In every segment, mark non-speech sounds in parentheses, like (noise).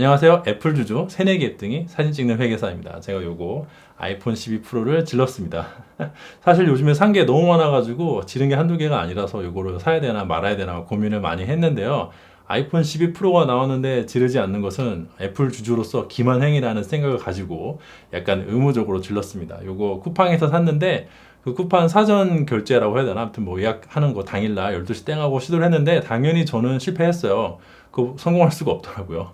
안녕하세요. 애플 주주 새내기 앱등이 사진 찍는 회계사입니다. 제가 요거 아이폰 12 프로를 질렀습니다. (laughs) 사실 요즘에 산 게 너무 많아가지고 지른 게 한두 개가 아니라서 요거를 사야 되나 말아야 되나 고민을 많이 했는데요. 아이폰 12 프로가 나왔는데 지르지 않는 것은 애플 주주로서 기만행위라는 생각을 가지고 약간 의무적으로 질렀습니다. 요거 쿠팡에서 샀는데 그 쿠팡 사전 결제라고 해야 되나? 아무튼 뭐 예약하는 거 당일날 12시 땡하고 시도를 했는데 당연히 저는 실패했어요. 그 성공할 수가 없더라고요.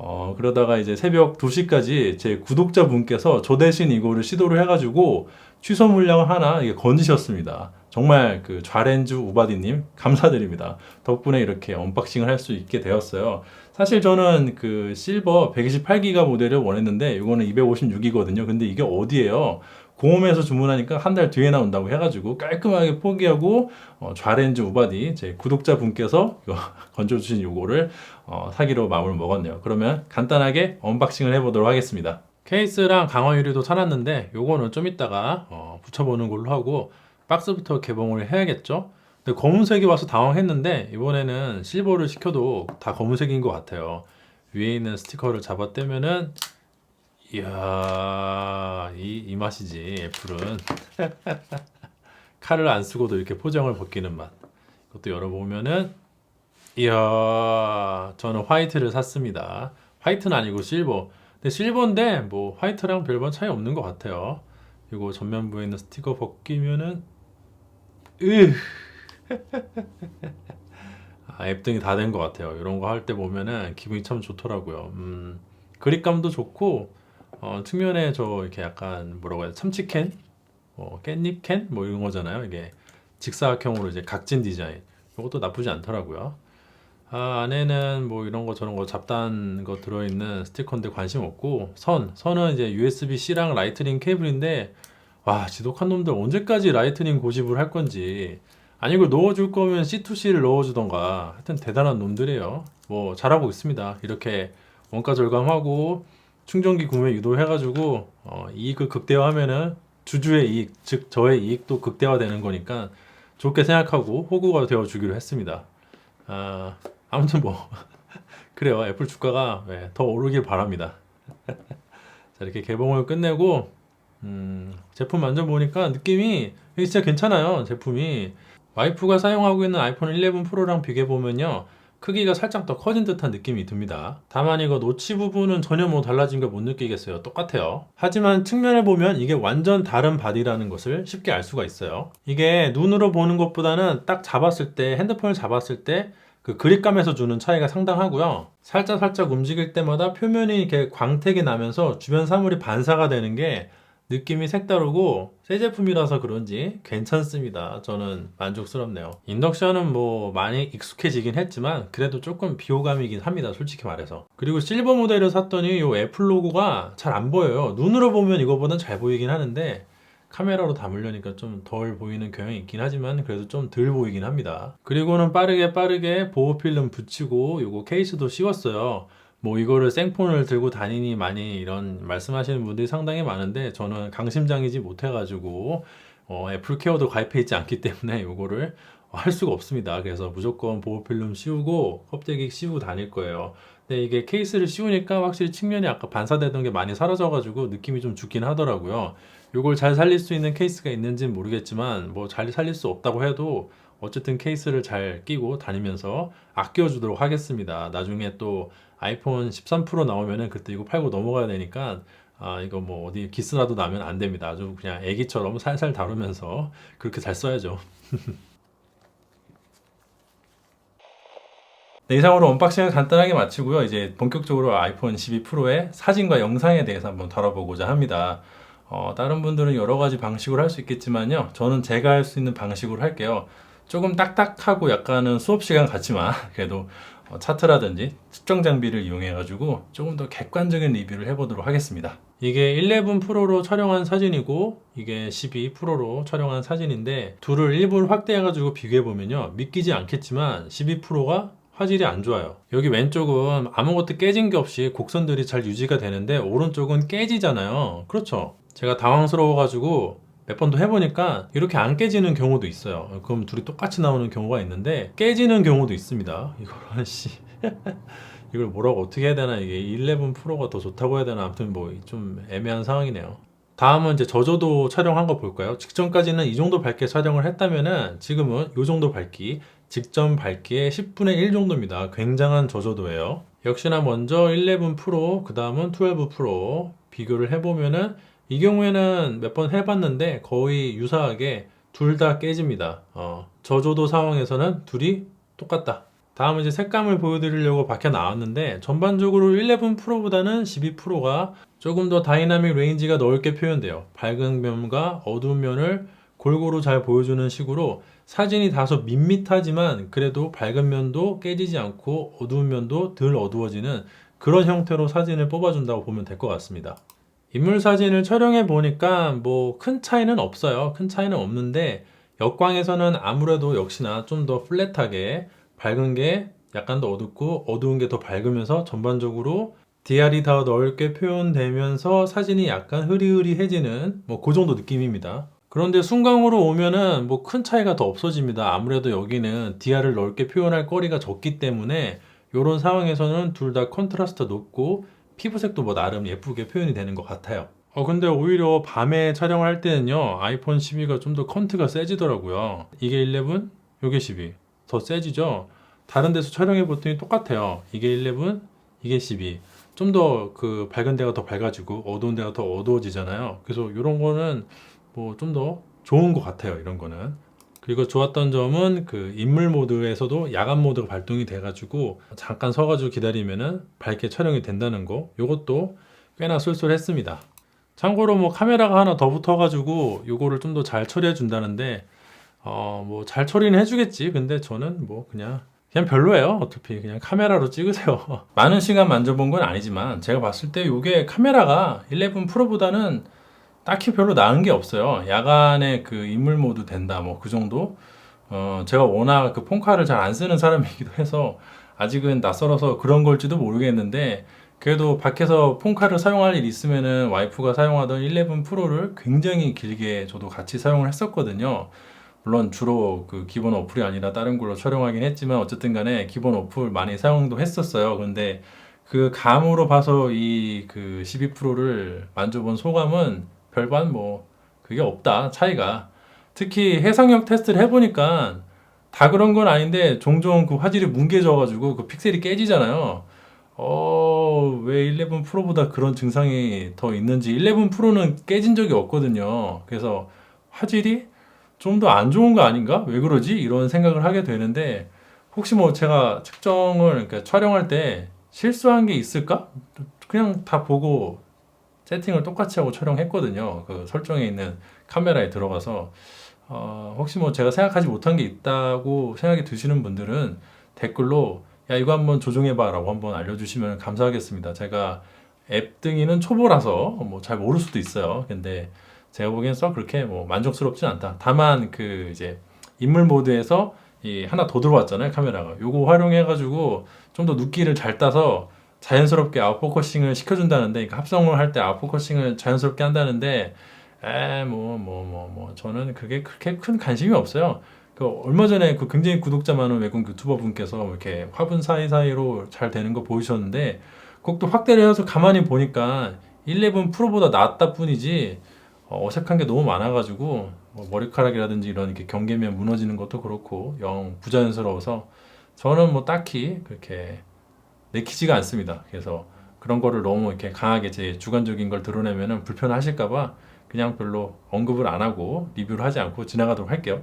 어, 그러다가 이제 새벽 2시까지 제 구독자분께서 저 대신 이거를 시도를 해가지고 취소 물량을 하나 건지셨습니다. 정말 그 좌렌즈 우바디님 감사드립니다. 덕분에 이렇게 언박싱을 할 수 있게 되었어요. 사실 저는 그 실버 128기가 모델을 원했는데 이거는 256이거든요. 근데 이게 어디예요? 공홈에서 주문하니까 한 달 뒤에 나온다고 해가지고 깔끔하게 포기하고 어, 좌렌즈 우바디 제 구독자 분께서 (laughs) 건져주신 요거를 어, 사기로 마음을 먹었네요. 그러면 간단하게 언박싱을 해보도록 하겠습니다. 케이스랑 강화 유리도 사놨는데 요거는 좀 이따가 어, 붙여보는 걸로 하고 박스부터 개봉을 해야겠죠. 근데 검은색이 와서 당황했는데 이번에는 실버를 시켜도 다 검은색인 것 같아요. 위에 있는 스티커를 잡아 떼면은 이야 이, 이 맛이지 애플은. (laughs) 칼을 안 쓰고도 이렇게 포장을 벗기는 맛. 이것도 열어보면은 이야 저는 화이트를 샀습니다. 화이트는 아니고 실버. 근데 실버인데 뭐 화이트랑 별반 차이 없는 것 같아요. 그리고 전면부에 있는 스티커 벗기면은 으 (laughs) 아, 앱등이 다 된 것 같아요. 이런 거 할 때 보면은 기분이 참 좋더라고요. 음, 그립감도 좋고 어, 측면에 저 이렇게 약간 뭐라고 해야 참치캔, 뭐 깻잎 캔, 뭐 이런 거잖아요. 이게 직사각형으로 이제 각진 디자인. 이것도 나쁘지 않더라고요. 아, 안에는 뭐 이런 거 저런 거 잡다한 거 들어있는 스티커인데 관심 없고 선, 선은 이제 USB-C랑 라이트닝 케이블인데 와 지독한 놈들 언제까지 라이트닝 고집을 할 건지 아니 이걸 넣어줄 거면 C2C를 넣어주던가 하여튼 대단한 놈들이에요. 뭐 잘하고 있습니다. 이렇게 원가 절감하고 충전기 구매 유도해가지고 어, 이익을 극대화하면은 주주의 이익, 즉 저의 이익도 극대화되는 거니까 좋게 생각하고 호구가 되어 주기로 했습니다. 아, 아무튼 뭐 (laughs) 그래요. 애플 주가가 네, 더 오르길 바랍니다. (laughs) 자, 이렇게 개봉을 끝내고 음, 제품 만져보니까 느낌이 진짜 괜찮아요. 제품이 와이프가 사용하고 있는 아이폰 11 프로랑 비교해 보면요. 크기가 살짝 더 커진 듯한 느낌이 듭니다. 다만 이거 노치 부분은 전혀 뭐 달라진 걸 못 느끼겠어요. 똑같아요. 하지만 측면을 보면 이게 완전 다른 바디라는 것을 쉽게 알 수가 있어요. 이게 눈으로 보는 것보다는 딱 잡았을 때 핸드폰을 잡았을 때그 그립감에서 주는 차이가 상당하고요. 살짝 살짝 움직일 때마다 표면이 이렇게 광택이 나면서 주변 사물이 반사가 되는 게 느낌이 색다르고 새 제품이라서 그런지 괜찮습니다. 저는 만족스럽네요. 인덕션은 뭐 많이 익숙해지긴 했지만 그래도 조금 비호감이긴 합니다. 솔직히 말해서. 그리고 실버 모델을 샀더니 이 애플 로고가 잘 안 보여요. 눈으로 보면 이거보단 잘 보이긴 하는데 카메라로 담으려니까 좀 덜 보이는 경향이 있긴 하지만 그래도 좀 덜 보이긴 합니다. 그리고는 빠르게 빠르게 보호 필름 붙이고 요거 케이스도 씌웠어요. 뭐 이거를 생폰을 들고 다니니 많이 이런 말씀하시는 분들이 상당히 많은데 저는 강심장이지 못해가지고 어, 애플 케어도 가입해 있지 않기 때문에 이거를 할 수가 없습니다. 그래서 무조건 보호필름 씌우고 껍데기 씌우고 다닐 거예요. 근데 이게 케이스를 씌우니까 확실히 측면이 아까 반사되던 게 많이 사라져가지고 느낌이 좀 죽긴 하더라고요. 이걸 잘 살릴 수 있는 케이스가 있는지는 모르겠지만 뭐 잘 살릴 수 없다고 해도 어쨌든 케이스를 잘 끼고 다니면서 아껴주도록 하겠습니다. 나중에 또 아이폰 13 프로 나오면은 그때 이거 팔고 넘어가야 되니까 아 이거 뭐 어디 기스라도 나면 안 됩니다. 아주 그냥 애기처럼 살살 다루면서 그렇게 잘 써야죠. (laughs) 네, 이상으로 언박싱을 간단하게 마치고요. 이제 본격적으로 아이폰 12 프로의 사진과 영상에 대해서 한번 다뤄보고자 합니다. 어, 다른 분들은 여러 가지 방식으로 할 수 있겠지만요. 저는 제가 할 수 있는 방식으로 할게요. 조금 딱딱하고 약간은 수업 시간 같지만 (laughs) 그래도 어, 차트라든지 측정 장비를 이용해 가지고 조금 더 객관적인 리뷰를 해보도록 하겠습니다. 이게 11 프로로 촬영한 사진이고 이게 12 프로로 촬영한 사진인데 둘을 일부러 확대해 가지고 비교해 보면요 믿기지 않겠지만 12 프로가 화질이 안 좋아요. 여기 왼쪽은 아무것도 깨진 게 없이 곡선들이 잘 유지가 되는데 오른쪽은 깨지잖아요. 그렇죠. 제가 당황스러워 가지고 몇번더 해보니까 이렇게 안 깨지는 경우도 있어요. 그럼 둘이 똑같이 나오는 경우가 있는데 깨지는 경우도 있습니다. (laughs) 이거는 씨 (laughs) 이걸 뭐라고 어떻게 해야 되나 이게 11 프로가 더 좋다고 해야 되나 아무튼 뭐 좀 애매한 상황이네요. 다음은 이제 저조도 촬영한 거 볼까요? 직전까지는 이 정도 밝게 촬영을 했다면은 지금은 이 정도 밝기, 직전 밝기의 10분의 1 정도입니다. 굉장한 저조도예요. 역시나 먼저 11 프로, 그 다음은 12 프로 비교를 해보면은 이 경우에는 몇 번 해봤는데 거의 유사하게 둘 다 깨집니다. 어, 저조도 상황에서는 둘이 똑같다. 다음 이제 색감을 보여드리려고 밖에 나왔는데 전반적으로 11 프로보다는 12 프로가 조금 더 다이나믹 레인지가 넓게 표현돼요. 밝은 면과 어두운 면을 골고루 잘 보여주는 식으로 사진이 다소 밋밋하지만 그래도 밝은 면도 깨지지 않고 어두운 면도 덜 어두워지는 그런 형태로 사진을 뽑아준다고 보면 될 것 같습니다. 인물 사진을 촬영해 보니까 뭐 큰 차이는 없어요. 큰 차이는 없는데 역광에서는 아무래도 역시나 좀 더 플랫하게 밝은 게 약간 더 어둡고 어두운 게 더 밝으면서 전반적으로 DR이 더 넓게 표현되면서 사진이 약간 흐리흐리해지는 뭐 그 정도 느낌입니다. 그런데 순광으로 오면은 뭐 큰 차이가 더 없어집니다. 아무래도 여기는 DR을 넓게 표현할 거리가 적기 때문에 이런 상황에서는 둘 다 컨트라스트 높고 피부색도 뭐 나름 예쁘게 표현이 되는 것 같아요. 어 근데 오히려 밤에 촬영을 할 때는요 아이폰 12가 좀 더 컨트가 세지더라고요. 이게 11, 이게 12. 더 세지죠? 다른 데서 촬영해 봤더니 똑같아요. 이게 11, 이게 12. 좀 더 그 밝은 데가 더 밝아지고 어두운 데가 더 어두워지잖아요. 그래서 이런 거는 뭐 좀 더 좋은 것 같아요. 이런 거는. 그리고 좋았던 점은 그 인물 모드에서도 야간 모드가 발동이 돼가지고 잠깐 서가지고 기다리면은 밝게 촬영이 된다는 거. 요것도 꽤나 쏠쏠했습니다. 참고로 뭐 카메라가 하나 더 붙어가지고 요거를 좀 더 잘 처리해 준다는데 어 뭐 잘 처리는 해주겠지. 근데 저는 뭐 그냥 그냥 별로예요. 어차피 그냥 카메라로 찍으세요. (laughs) 많은 시간 만져본 건 아니지만 제가 봤을 때 이게 카메라가 11 프로보다는 딱히 별로 나은 게 없어요. 야간에 그 인물 모드 된다 뭐 그 정도. 어 제가 워낙 그 폰카를 잘 안 쓰는 사람이기도 해서 아직은 낯설어서 그런 걸지도 모르겠는데 그래도 밖에서 폰카를 사용할 일 있으면은 와이프가 사용하던 11 프로를 굉장히 길게 저도 같이 사용을 했었거든요. 물론 주로 그 기본 어플이 아니라 다른 걸로 촬영하긴 했지만 어쨌든 간에 기본 어플 많이 사용도 했었어요. 근데 그 감으로 봐서 이 그 12 프로를 만져본 소감은 별반 뭐 그게 없다 차이가 특히 해상력 테스트를 해보니까 다 그런 건 아닌데 종종 그 화질이 뭉개져가지고 그 픽셀이 깨지잖아요. 어, 왜 11 프로보다 그런 증상이 더 있는지 11 프로는 깨진 적이 없거든요. 그래서 화질이 좀 더 안 좋은 거 아닌가? 왜 그러지? 이런 생각을 하게 되는데 혹시 뭐 제가 측정을 그러니까 촬영할 때 실수한 게 있을까? 그냥 다 보고 세팅을 똑같이 하고 촬영했거든요. 그 설정에 있는 카메라에 들어가서 어, 혹시 뭐 제가 생각하지 못한 게 있다고 생각이 드시는 분들은 댓글로 야 이거 한번 조정해봐라고 한번 알려주시면 감사하겠습니다. 제가 앱 등이는 초보라서 뭐 잘 모를 수도 있어요. 근데 제가 보기엔 썩 그렇게 뭐 만족스럽진 않다. 다만 그 이제 인물 모드에서 이 하나 더 들어왔잖아요 카메라가. 요거 활용해가지고 좀더 눕기를 잘 따서 자연스럽게 아웃포커싱을 시켜준다는데 그러니까 합성을 할 때 아웃포커싱을 자연스럽게 한다는데 에 뭐 뭐 뭐 뭐 저는 그게 그렇게 큰 관심이 없어요. 그 얼마 전에 그 굉장히 구독자 많은 외국 유튜버 분께서 이렇게 화분 사이사이로 잘 되는 거 보이셨는데 그것도 확대를 해서 가만히 보니까 11 프로보다 낫다 뿐이지 어, 어색한 게 너무 많아가지고 뭐 머리카락이라든지 이런 이렇게 경계면 무너지는 것도 그렇고 영 부자연스러워서 저는 뭐 딱히 그렇게 내키지가 않습니다. 그래서 그런 거를 너무 이렇게 강하게 제 주관적인 걸 드러내면은 불편하실까봐 그냥 별로 언급을 안 하고 리뷰를 하지 않고 지나가도록 할게요.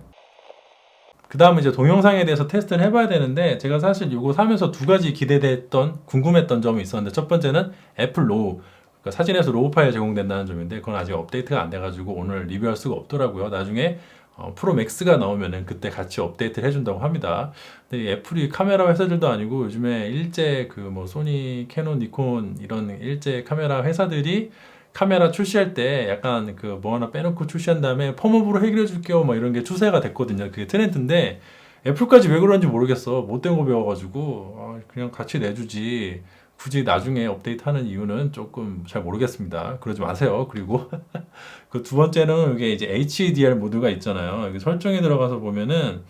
그 다음에 이제 동영상에 대해서 테스트를 해봐야 되는데 제가 사실 이거 사면서 두 가지 기대됐던 궁금했던 점이 있었는데 첫 번째는 애플 로우 그러니까 사진에서 로우 파일 제공된다는 점인데 그건 아직 업데이트가 안 돼가지고 오늘 리뷰할 수가 없더라고요. 나중에 어, 프로 맥스가 나오면은 그때 같이 업데이트를 해준다고 합니다. 근데 이 애플이 카메라 회사들도 아니고 요즘에 일제 그 뭐 소니, 캐논, 니콘 이런 일제 카메라 회사들이 카메라 출시할 때 약간 그 뭐 하나 빼놓고 출시한 다음에 펌업으로 해결해 줄게요 뭐 이런 게 추세가 됐거든요. 그게 트렌드인데 애플까지 왜 그런지 모르겠어. 못된 거 배워가지고 아, 그냥 같이 내주지. 굳이 나중에 업데이트하는 이유는 조금 잘 모르겠습니다. 그러지 마세요. 그리고 (laughs) 그 두 번째는 이게 이제 HDR 모드가 있잖아요. 여기 설정에 들어가서 보면은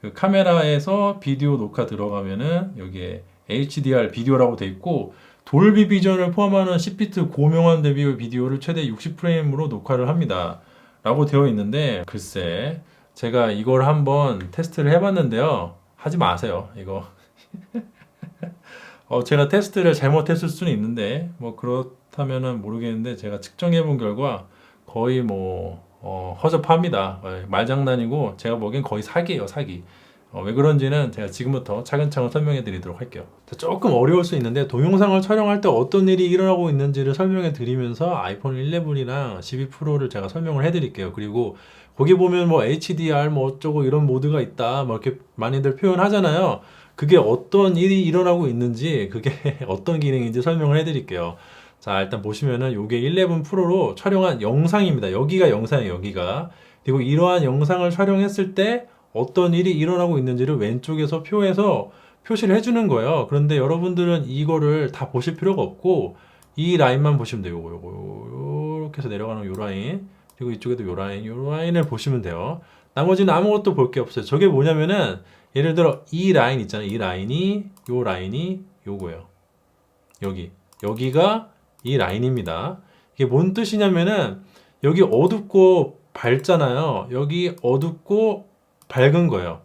그 카메라에서 비디오 녹화 들어가면은 여기에 HDR 비디오라고 돼 있고 돌비 비전을 포함하는 10비트 고명한 대비 비디오를 최대 60프레임으로 녹화를 합니다. 라고 되어 있는데 글쎄 제가 이걸 한번 테스트를 해봤는데요. 하지 마세요. 이거 (laughs) 어, 제가 테스트를 잘못했을 수는 있는데 뭐 그렇다면은 모르겠는데 제가 측정해 본 결과 거의 뭐 어, 허접합니다. 어, 말장난이고 제가 보기엔 거의 사기예요, 사기. 어, 왜 그런지는 제가 지금부터 차근차근 설명해 드리도록 할게요. 자, 조금 어려울 수 있는데 동영상을 촬영할 때 어떤 일이 일어나고 있는지를 설명해 드리면서 아이폰 11이랑 12 프로를 제가 설명을 해 드릴게요. 그리고 거기 보면 뭐 HDR 뭐 어쩌고 이런 모드가 있다. 뭐 이렇게 많이들 표현하잖아요. 그게 어떤 일이 일어나고 있는지 그게 (laughs) 어떤 기능인지 설명을 해 드릴게요. 자, 일단 보시면은 요게 11 프로로 촬영한 영상입니다. 여기가 영상이에요, 여기가. 그리고 이러한 영상을 촬영했을 때 어떤 일이 일어나고 있는지를 왼쪽에서 표에서 표시를 해주는 거예요. 그런데 여러분들은 이거를 다 보실 필요가 없고 이 라인만 보시면 돼요. 요거, 요거, 요렇게 해서 내려가는 요 라인. 그리고 이쪽에도 요 라인, 요 라인을 보시면 돼요. 나머지는 아무것도 볼 게 없어요. 저게 뭐냐면은 예를 들어 이 라인 있잖아요. 이 라인이 요 라인이 요거예요. 여기. 여기가 이 라인입니다. 이게 뭔 뜻이냐면은 여기 어둡고 밝잖아요. 여기 어둡고 밝은 거예요.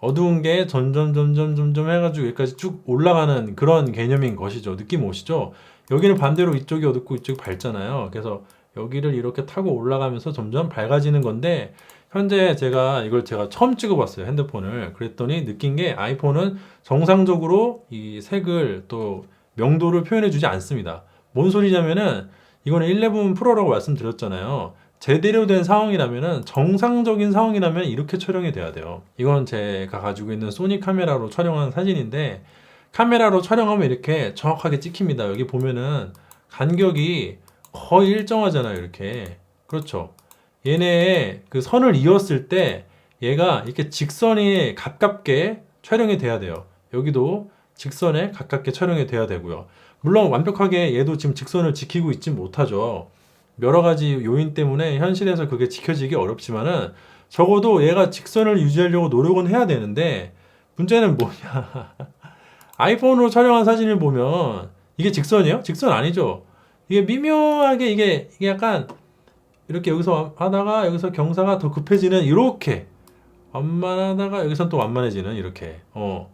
어두운 게 점점 점점 점점 해가지고 여기까지 쭉 올라가는 그런 개념인 것이죠. 느낌 오시죠? 여기는 반대로 이쪽이 어둡고 이쪽이 밝잖아요. 그래서 여기를 이렇게 타고 올라가면서 점점 밝아지는 건데 현재 제가 이걸 제가 처음 찍어봤어요 핸드폰을 그랬더니 느낀 게 아이폰은 정상적으로 이 색을 또 명도를 표현해주지 않습니다. 뭔 소리냐면은 이거는 11 프로라고 말씀드렸잖아요. 제대로 된 상황이라면은 정상적인 상황이라면 이렇게 촬영이 돼야 돼요. 이건 제가 가지고 있는 소니 카메라로 촬영한 사진인데 카메라로 촬영하면 이렇게 정확하게 찍힙니다. 여기 보면은 간격이 거의 일정하잖아요. 이렇게 그렇죠. 얘네 그 선을 이었을 때 얘가 이렇게 직선이 가깝게 촬영이 돼야 돼요. 여기도 직선에 가깝게 촬영이 돼야 되고요. 물론 완벽하게 얘도 지금 직선을 지키고 있지 못하죠. 여러 가지 요인 때문에 현실에서 그게 지켜지기 어렵지만은 적어도 얘가 직선을 유지하려고 노력은 해야 되는데 문제는 뭐냐. (laughs) 아이폰으로 촬영한 사진을 보면 이게 직선이에요? 직선 아니죠. 이게 미묘하게 이게, 이게 약간 이렇게 여기서 하다가 여기서 경사가 더 급해지는 이렇게 완만하다가 여기서 또 완만해지는 이렇게 어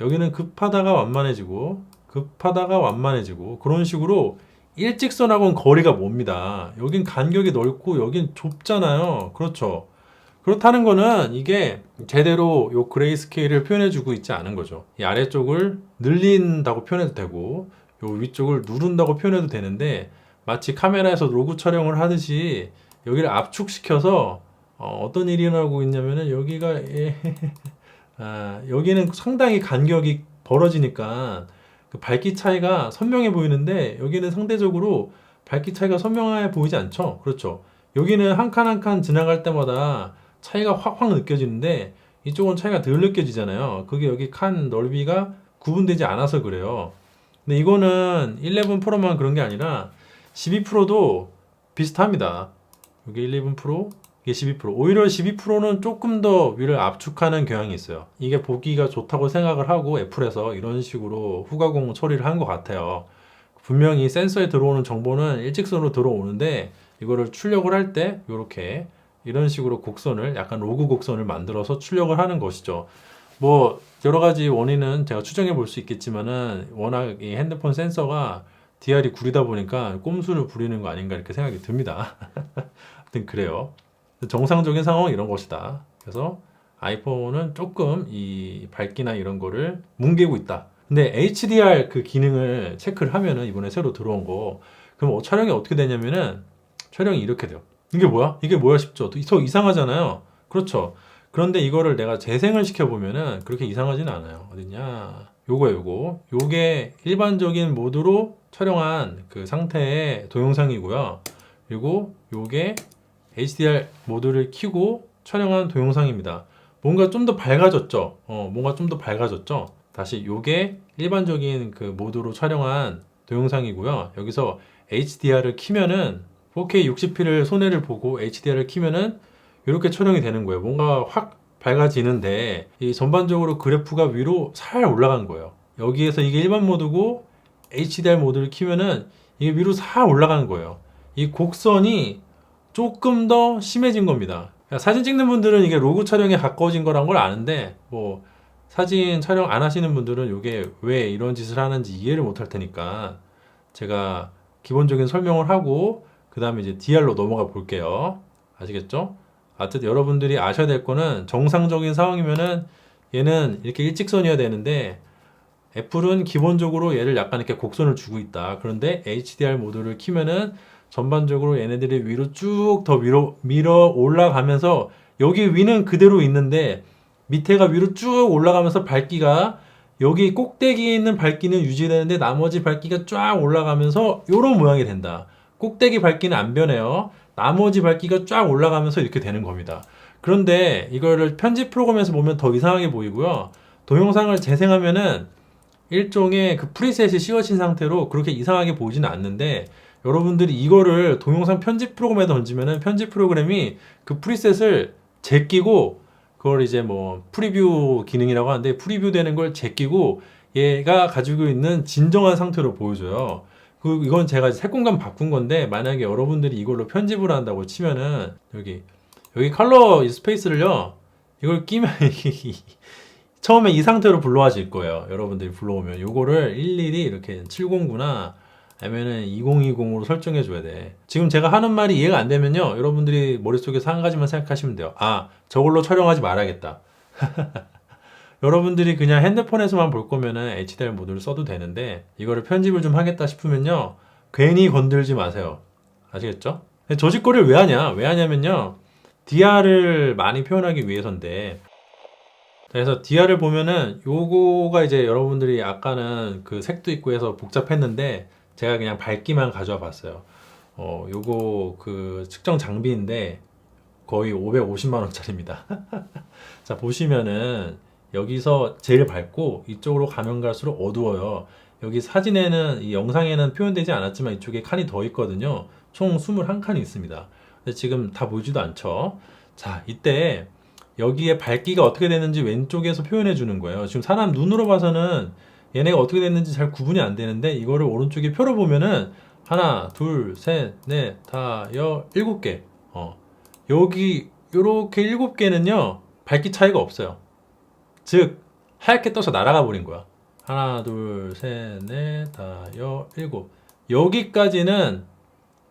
여기는 급하다가 완만해지고 급하다가 완만해지고 그런 식으로 일직선하고는 거리가 멉니다. 여긴 간격이 넓고 여긴 좁잖아요. 그렇죠. 그렇다는 거는 이게 제대로 요 그레이 스케일을 표현해주고 있지 않은 거죠. 이 아래쪽을 늘린다고 표현해도 되고 요 위쪽을 누른다고 표현해도 되는데 마치 카메라에서 로그 촬영을 하듯이 여기를 압축시켜서 어, 떤 일이 일어나고 있냐면은 여기가 예, (laughs) 아, 여기는 상당히 간격이 벌어지니까 그 밝기 차이가 선명해 보이는데 여기는 상대적으로 밝기 차이가 선명해 보이지 않죠. 그렇죠. 여기는 한 칸 한칸 지나갈 때마다 차이가 확확 느껴지는데 이쪽은 차이가 덜 느껴지잖아요. 그게 여기 칸 넓이가 구분되지 않아서 그래요. 근데 이거는 11 프로만 그런 게 아니라 12 프로도 비슷합니다. 여기 11 프로, 이게 12 프로. 오히려 12 프로는 조금 더 위를 압축하는 경향이 있어요. 이게 보기가 좋다고 생각을 하고 애플에서 이런 식으로 후가공 처리를 한 것 같아요. 분명히 센서에 들어오는 정보는 일직선으로 들어오는데 이거를 출력을 할 때 이렇게 이런 식으로 곡선을 약간 로그 곡선을 만들어서 출력을 하는 것이죠. 뭐 여러 가지 원인은 제가 추정해 볼 수 있겠지만은 워낙 이 핸드폰 센서가 DR이 구리다 보니까 꼼수를 부리는 거 아닌가 이렇게 생각이 듭니다. (laughs) 하여튼 그래요. 정상적인 상황은 이런 것이다. 그래서 아이폰은 조금 이 밝기나 이런 거를 뭉개고 있다. 근데 HDR 그 기능을 체크를 하면은 이번에 새로 들어온 거 그럼 어, 촬영이 어떻게 되냐면은 촬영이 이렇게 돼요. 이게 뭐야? 이게 뭐야 싶죠? 더 이상하잖아요. 그렇죠. 그런데 이거를 내가 재생을 시켜보면은 그렇게 이상하지는 않아요. 어딨냐? 요거예요, 요거. 요게 일반적인 모드로 촬영한 그 상태의 동영상이고요. 그리고 요게 HDR 모드를 켜고 촬영한 동영상입니다. 뭔가 좀 더 밝아졌죠? 어, 뭔가 좀 더 밝아졌죠? 다시 요게 일반적인 그 모드로 촬영한 동영상이고요. 여기서 HDR을 키면은 4K 60p를 손해를 보고 HDR을 키면은 이렇게 촬영이 되는 거예요. 뭔가 확 밝아지는데 이 전반적으로 그래프가 위로 살 올라간 거예요. 여기에서 이게 일반 모드고 HDR 모드를 키면은 이게 위로 싹 올라가는 거예요. 이 곡선이 조금 더 심해진 겁니다. 그러니까 사진 찍는 분들은 이게 로그 촬영에 가까워진 거란 걸 아는데 뭐 사진 촬영 안 하시는 분들은 이게 왜 이런 짓을 하는지 이해를 못 할 테니까 제가 기본적인 설명을 하고 그 다음에 이제 DR로 넘어가 볼게요. 아시겠죠? 하여튼 여러분들이 아셔야 될 거는 정상적인 상황이면은 얘는 이렇게 일직선이어야 되는데 애플은 기본적으로 얘를 약간 이렇게 곡선을 주고 있다. 그런데 HDR 모드를 키면은 전반적으로 얘네들이 위로 쭉 더 위로 밀어 올라가면서 여기 위는 그대로 있는데 밑에가 위로 쭉 올라가면서 밝기가 여기 꼭대기에 있는 밝기는 유지되는데 나머지 밝기가 쫙 올라가면서 이런 모양이 된다. 꼭대기 밝기는 안 변해요. 나머지 밝기가 쫙 올라가면서 이렇게 되는 겁니다. 그런데 이거를 편집 프로그램에서 보면 더 이상하게 보이고요. 동영상을 재생하면은 일종의 그 프리셋이 씌워진 상태로 그렇게 이상하게 보이지는 않는데 여러분들이 이거를 동영상 편집 프로그램에 던지면은 편집 프로그램이 그 프리셋을 제끼고 그걸 이제 뭐 프리뷰 기능이라고 하는데 프리뷰 되는 걸 제끼고 얘가 가지고 있는 진정한 상태로 보여줘요. 그 이건 제가 색공간 바꾼 건데 만약에 여러분들이 이걸로 편집을 한다고 치면은 여기 여기 컬러 이 스페이스를요 이걸 끼면 (laughs) 처음에 이 상태로 불러와질 거예요. 여러분들이 불러오면 요거를 일일이 이렇게 709나 아니면은 2020으로 설정해 줘야 돼. 지금 제가 하는 말이 이해가 안 되면요. 여러분들이 머릿속에서 한 가지만 생각하시면 돼요. 아, 저걸로 촬영하지 말아야겠다. (laughs) 여러분들이 그냥 핸드폰에서만 볼 거면은 HDR 모드를 써도 되는데 이거를 편집을 좀 하겠다 싶으면요. 괜히 건들지 마세요. 아시겠죠? 짓거리를 왜 하냐? 왜 하냐면요. DR을 많이 표현하기 위해서인데 그래서 DR을 보면은 요거가 이제 여러분들이 아까는 그 색도 있고 해서 복잡했는데 제가 그냥 밝기만 가져와 봤어요. 어, 요거 그 측정 장비인데 거의 550만 원짜리입니다. (laughs) 자, 보시면은 여기서 제일 밝고 이쪽으로 가면 갈수록 어두워요. 여기 사진에는 이 영상에는 표현되지 않았지만 이쪽에 칸이 더 있거든요. 총 21칸이 있습니다. 근데 지금 다 보이지도 않죠. 자, 이때 여기에 밝기가 어떻게 되는지 왼쪽에서 표현해 주는 거예요. 지금 사람 눈으로 봐서는 얘네가 어떻게 됐는지 잘 구분이 안 되는데 이거를 오른쪽에 표로 보면은 하나, 둘, 셋, 넷, 다, 여, 일곱 개. 어. 여기 요렇게 일곱 개는요. 밝기 차이가 없어요. 즉 하얗게 떠서 날아가 버린 거야. 하나, 둘, 셋, 넷, 다, 여, 일곱. 여기까지는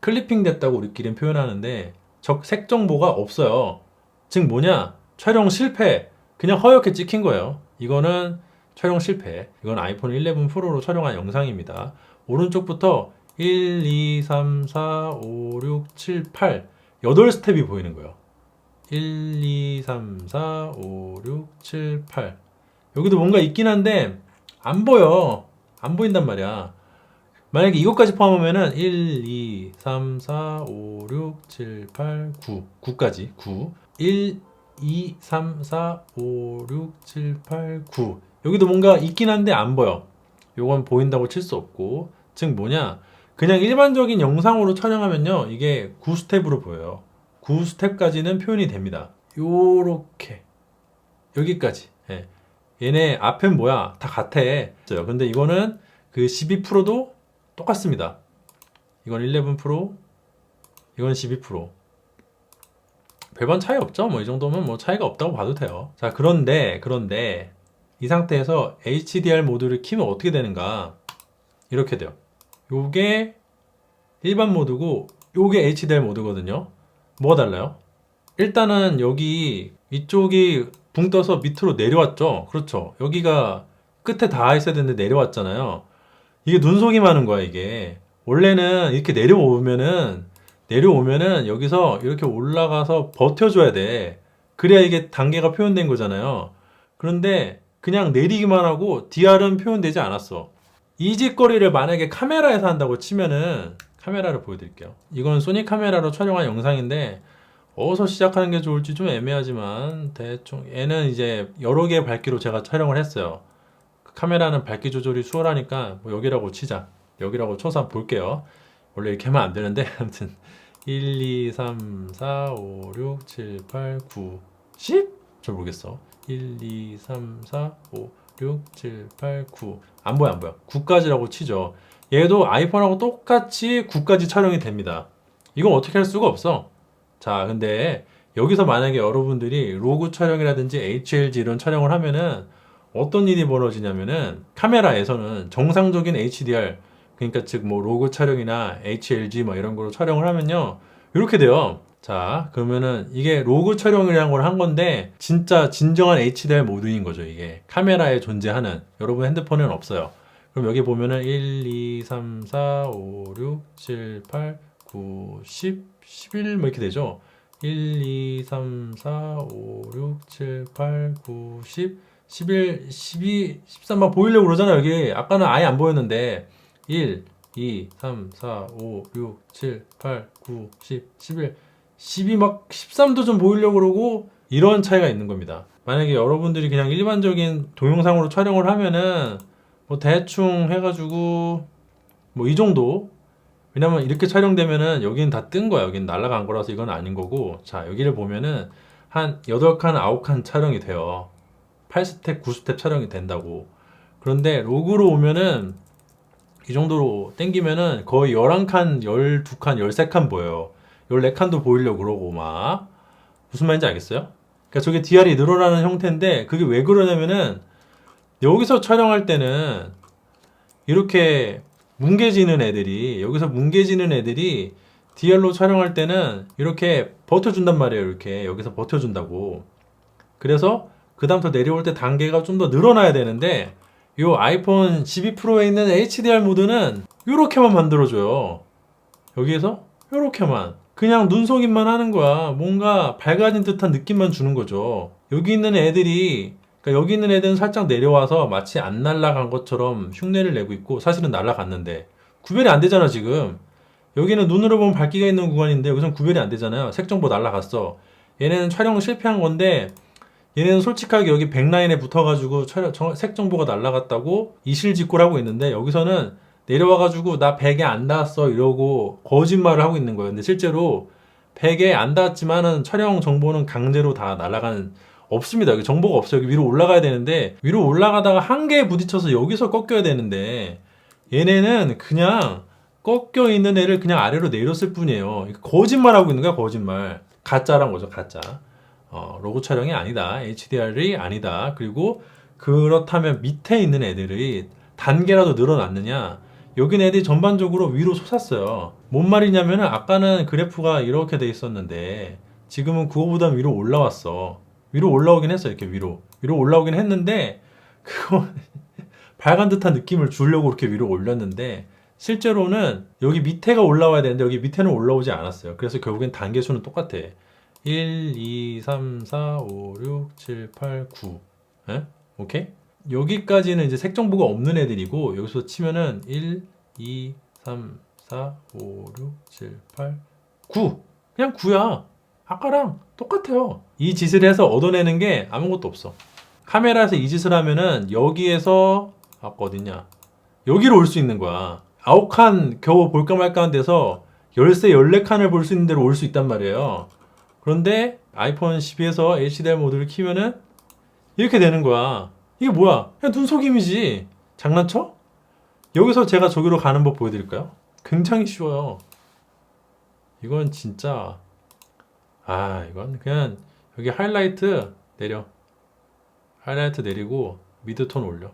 클리핑 됐다고 우리끼리는 표현하는데 적 색 정보가 없어요. 즉 뭐냐? 촬영 실패. 그냥 허옇게 찍힌 거예요. 이거는 촬영 실패. 이건 아이폰 11 프로로 촬영한 영상입니다. 오른쪽부터 1, 2, 3, 4, 5, 6, 7, 8. 8스텝이 보이는 거예요. 1, 2, 3, 4, 5, 6, 7, 8. 여기도 뭔가 있긴 한데 안 보여. 안 보인단 말이야. 만약에 이것까지 포함하면은 1, 2, 3, 4, 5, 6, 7, 8, 9. 9까지. 9. 1, 2, 3, 4, 5, 6, 7, 8, 9. 여기도 뭔가 있긴 한데 안 보여. 요건 보인다고 칠 수 없고. 즉 뭐냐? 그냥 일반적인 영상으로 촬영하면요. 이게 9스텝으로 보여요. 9스텝까지는 표현이 됩니다. 요렇게. 여기까지. 예. 얘네 앞엔 뭐야? 다 같아. 근데 이거는 그 12%도 똑같습니다. 이건 11 프로, 이건 12 별반 차이 없죠? 뭐 이 정도면 뭐 차이가 없다고 봐도 돼요. 자, 그런데 그런데 이 상태에서 HDR 모드를 키면 어떻게 되는가? 이렇게 돼요. 요게 일반 모드고 요게 HDR 모드거든요. 뭐가 달라요? 일단은 여기 이쪽이 붕 떠서 밑으로 내려왔죠. 그렇죠. 여기가 끝에 닿아 있어야 되는데 내려왔잖아요. 이게 눈속임 하는 거야, 이게. 원래는 이렇게 내려오면은 내려오면은 여기서 이렇게 올라가서 버텨줘야 돼. 그래야 이게 단계가 표현된 거잖아요. 그런데 그냥 내리기만 하고 DR은 표현되지 않았어. 이 짓거리를 만약에 카메라에서 한다고 치면은 카메라를 보여드릴게요. 이건 소니 카메라로 촬영한 영상인데 어디서 시작하는 게 좋을지 좀 애매하지만 대충 얘는 이제 여러 개의 밝기로 제가 촬영을 했어요. 그 카메라는 밝기 조절이 수월하니까 뭐 여기라고 치자. 여기라고 쳐서 볼게요. 원래 이렇게 하면 안 되는데 (laughs) 아무튼 1, 2, 3, 4, 5, 6, 7, 8, 9, 10? 잘 모르겠어. 1, 2, 3, 4, 5, 6, 7, 8, 9. 안 보여, 안 보여. 9까지라고 치죠. 얘도 아이폰하고 똑같이 9까지 촬영이 됩니다. 이건 어떻게 할 수가 없어. 자, 근데 여기서 만약에 여러분들이 로그 촬영이라든지 HLG 이런 촬영을 하면은 어떤 일이 벌어지냐면은 카메라에서는 정상적인 HDR 그러니까 즉 뭐 로그 촬영이나 HLG 뭐 이런 거로 촬영을 하면요 이렇게 돼요. 자 그러면은 이게 로그 촬영이라는 걸 한 건데 진짜 진정한 HDR 모드인 거죠 이게 카메라에 존재하는 여러분 핸드폰에는 없어요. 그럼 여기 보면은 1, 2, 3, 4, 5, 6, 7, 8, 9, 10, 11 뭐 이렇게 되죠. 1, 2, 3, 4, 5, 6, 7, 8, 9, 10, 11, 12, 13막 보이려고 그러잖아요. 여기 아까는 아예 안 보였는데 1, 2, 3, 4, 5, 6, 7, 8, 9, 10, 11, 12 막 13도 좀 보이려고 그러고 이런 차이가 있는 겁니다. 만약에 여러분들이 그냥 일반적인 동영상으로 촬영을 하면은 뭐 대충 해가지고 뭐 이 정도 왜냐면 이렇게 촬영되면은 여기는 다 뜬 거야. 여기는 날아간 거라서 이건 아닌 거고. 자, 여기를 보면은 한 8칸, 9칸 촬영이 돼요. 8스텝, 9스텝 촬영이 된다고. 그런데 로그로 오면은 이 정도로 땡기면은 거의 11칸, 12칸, 13칸 보여요. 14칸도 보이려고 그러고 막. 무슨 말인지 알겠어요? 그러니까 저게 DR이 늘어나는 형태인데 그게 왜 그러냐면은 여기서 촬영할 때는 이렇게 뭉개지는 애들이 여기서 뭉개지는 애들이 DR로 촬영할 때는 이렇게 버텨준단 말이에요. 이렇게 여기서 버텨준다고. 그래서 그 다음부터 내려올 때 단계가 좀 더 늘어나야 되는데 이 아이폰 12 프로에 있는 HDR 모드는 이렇게만 만들어줘요. 여기에서 이렇게만 그냥 눈속임만 하는 거야. 뭔가 밝아진 듯한 느낌만 주는 거죠. 여기 있는 애들이 그러니까 여기 있는 애들은 살짝 내려와서 마치 안 날아간 것처럼 흉내를 내고 있고 사실은 날아갔는데 구별이 안 되잖아 지금. 여기는 눈으로 보면 밝기가 있는 구간인데 여기선 구별이 안 되잖아요. 색정보 날아갔어. 얘네는 촬영 실패한 건데 얘네는 솔직하게 여기 백라인에 붙어가지고 촬영, 정- 색정보가 날아갔다고 이실직고를 하고 있는데 여기서는 내려와가지고 나 백에 안 닿았어 이러고 거짓말을 하고 있는 거예요. 근데 실제로 백에 안 닿았지만은 촬영 정보는 강제로 다 날아가는 없습니다. 여기 정보가 없어요. 여기 위로 올라가야 되는데 위로 올라가다가 한계에 부딪혀서 여기서 꺾여야 되는데 얘네는 그냥 꺾여 있는 애를 그냥 아래로 내렸을 뿐이에요. 이거 거짓말하고 있는 거야, 거짓말. 가짜란 거죠, 가짜. 어, 로고 촬영이 아니다. HDR이 아니다. 그리고 그렇다면 밑에 있는 애들이 단계라도 늘어났느냐? 는 애들이 전반적으로 위로 솟았어요. 뭔 말이냐면은 아까는 그래프가 이렇게 돼 있었는데 지금은 그거보다 위로 올라왔어. 위로 올라오긴 했어, 이렇게 위로. 위로 올라오긴 했는데 그거 (laughs) 밝은 듯한 느낌을 주려고 그렇게 위로 올렸는데 실제로는 여기 밑에가 올라와야 되는데 여기 밑에는 올라오지 않았어요. 그래서 결국엔 단계 수는 똑같아. 1, 2, 3, 4, 5, 6, 7, 8, 9. 예? 오케이? 여기까지는 이제 색 정보가 없는 애들이고 여기서 치면은 1, 2, 3, 4, 5, 6, 7, 8, 9. 그냥 9야. 아까랑 똑같아요. 이 짓을 해서 얻어내는 게 아무것도 없어. 카메라에서 이 짓을 하면은 여기에서 아까 어딨냐? 여기로 올 수 있는 거야. 아홉 칸 겨우 볼까 말까 한 데서 열세, 열네 칸을 볼 수 있는 데로 올 수 있단 말이에요. 그런데 아이폰 12에서 HDR 모드를 키면은 이렇게 되는 거야. 이게 뭐야? 그냥 눈속임이지. 장난쳐? 여기서 제가 저기로 가는 법 보여드릴까요? 굉장히 쉬워요. 이건 진짜 아 이건 그냥 여기 하이라이트 내려 하이라이트 내리고 미드톤 올려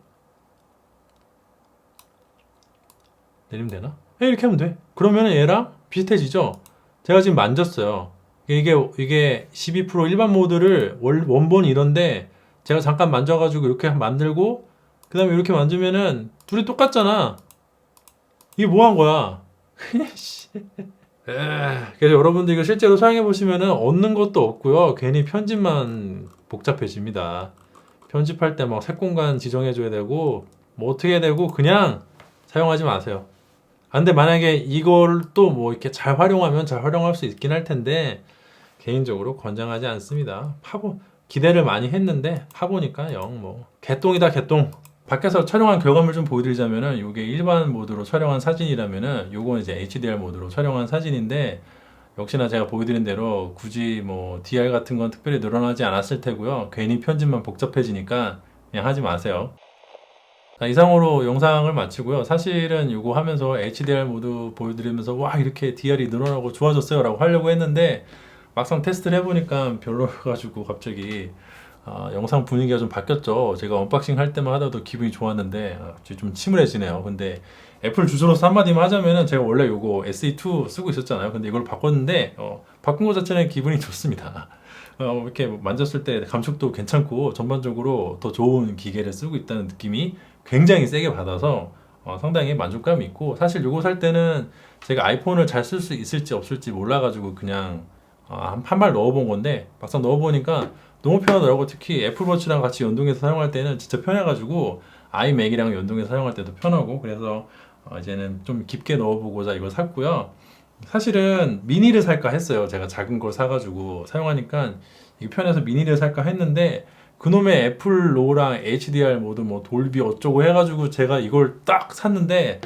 내리면 되나? 네, 이렇게 하면 돼. 그러면 얘랑 비슷해지죠? 제가 지금 만졌어요. 이게, 이게 12% 일반 모드를 원, 원본 이런데 제가 잠깐 만져가지고 이렇게 만들고 그 다음에 이렇게 만지면은 둘이 똑같잖아. 이게 뭐 한 거야? (laughs) 그래서 여러분들 이거 실제로 사용해 보시면은 얻는 것도 없고요. 괜히 편집만 복잡해집니다. 편집할 때 막 색 공간 지정해 줘야 되고 뭐 어떻게 되고 그냥 사용하지 마세요. 아, 근데 만약에 이걸 또 뭐 이렇게 잘 활용하면 잘 활용할 수 있긴 할 텐데 개인적으로 권장하지 않습니다. 파보 기대를 많이 했는데 파보니까 영 뭐 개똥이다 개똥. 밖에서 촬영한 결과물 좀 보여드리자면은 이게 일반 모드로 촬영한 사진이라면은 요건 이제 HDR 모드로 촬영한 사진인데 역시나 제가 보여드린 대로 굳이 뭐 DR 같은 건 특별히 늘어나지 않았을 테고요. 괜히 편집만 복잡해지니까 그냥 하지 마세요. 자, 이상으로 영상을 마치고요. 사실은 이거 하면서 HDR 모드 보여드리면서 와 이렇게 DR이 늘어나고 좋아졌어요 라고 하려고 했는데 막상 테스트를 해보니까 별로여가지고 갑자기 아, 영상 분위기가 좀 바뀌었죠. 제가 언박싱 할 때만 하다도 기분이 좋았는데 아, 갑자기 좀 침울해지네요. 근데 애플 주주로서 한마디만 하자면은 제가 원래 이거 SE2 쓰고 있었잖아요. 근데 이걸 바꿨는데 어, 바꾼 것 자체는 기분이 좋습니다. (laughs) 어, 이렇게 만졌을 때 감촉도 괜찮고 전반적으로 더 좋은 기계를 쓰고 있다는 느낌이 굉장히 세게 받아서 어, 상당히 만족감이 있고 사실 이거 살 때는 제가 아이폰을 잘 쓸 수 있을지 없을지 몰라가지고 그냥 어, 한 발 넣어본 건데 막상 넣어보니까 너무 편하더라고. 특히 애플워치랑 같이 연동해서 사용할 때는 진짜 편해가지고 아이맥이랑 연동해서 사용할 때도 편하고 그래서 어, 이제는 좀 깊게 넣어보고자 이걸 샀고요. 사실은 미니를 살까 했어요. 제가 작은 걸 사가지고 사용하니까 이게 편해서 미니를 살까 했는데 그놈의 애플 로랑 HDR 모드 뭐 돌비 어쩌고 해가지고 제가 이걸 딱 샀는데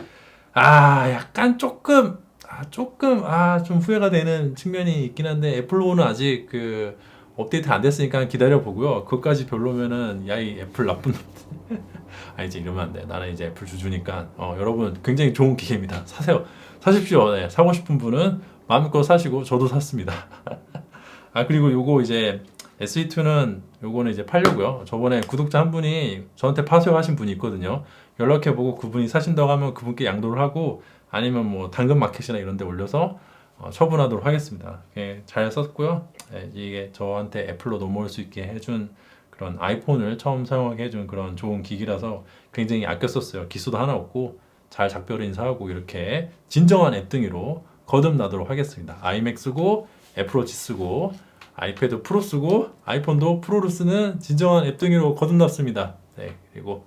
아 약간 조금 아 조금 아 좀 후회가 되는 측면이 있긴 한데 애플 로는 아직 그 업데이트 안 됐으니까 기다려 보고요. 그것까지 별로면은 야 이 애플 나쁜 놈 (laughs) 아 이제 이러면 안 돼. 나는 이제 애플 주주니까. 어 여러분 굉장히 좋은 기계입니다. 사세요. 사십시오. 네, 사고 싶은 분은 마음껏 사시고 저도 샀습니다. (laughs) 아 그리고 요거 이제 SE2는 요거는 이제 팔려고요. 저번에 구독자 한 분이 저한테 파세요 하신 분이 있거든요. 연락해보고 그분이 사신다고 하면 그분께 양도를 하고 아니면 뭐 당근 마켓이나 이런 데 올려서 어, 처분하도록 하겠습니다. 예, 잘 썼고요. 예, 이게 저한테 애플로 넘어올 수 있게 해준 그런 아이폰을 처음 사용하게 해준 그런 좋은 기기라서 굉장히 아껴 썼어요. 기수도 하나 없고 잘 작별 인사하고 이렇게 진정한 앱등이로 거듭나도록 하겠습니다. 아이맥 쓰고 애플워치 쓰고 아이패드 프로 쓰고 아이폰도 프로로 쓰는 진정한 앱등이로 거듭났습니다. 네 그리고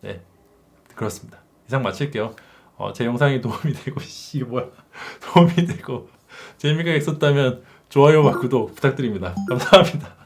네 그렇습니다. 이상 마칠게요. 어, 제 영상이 도움이 되고 (laughs) 씨 뭐야 도움이 되고 재미가 있었다면 좋아요와 구독 부탁드립니다. 감사합니다.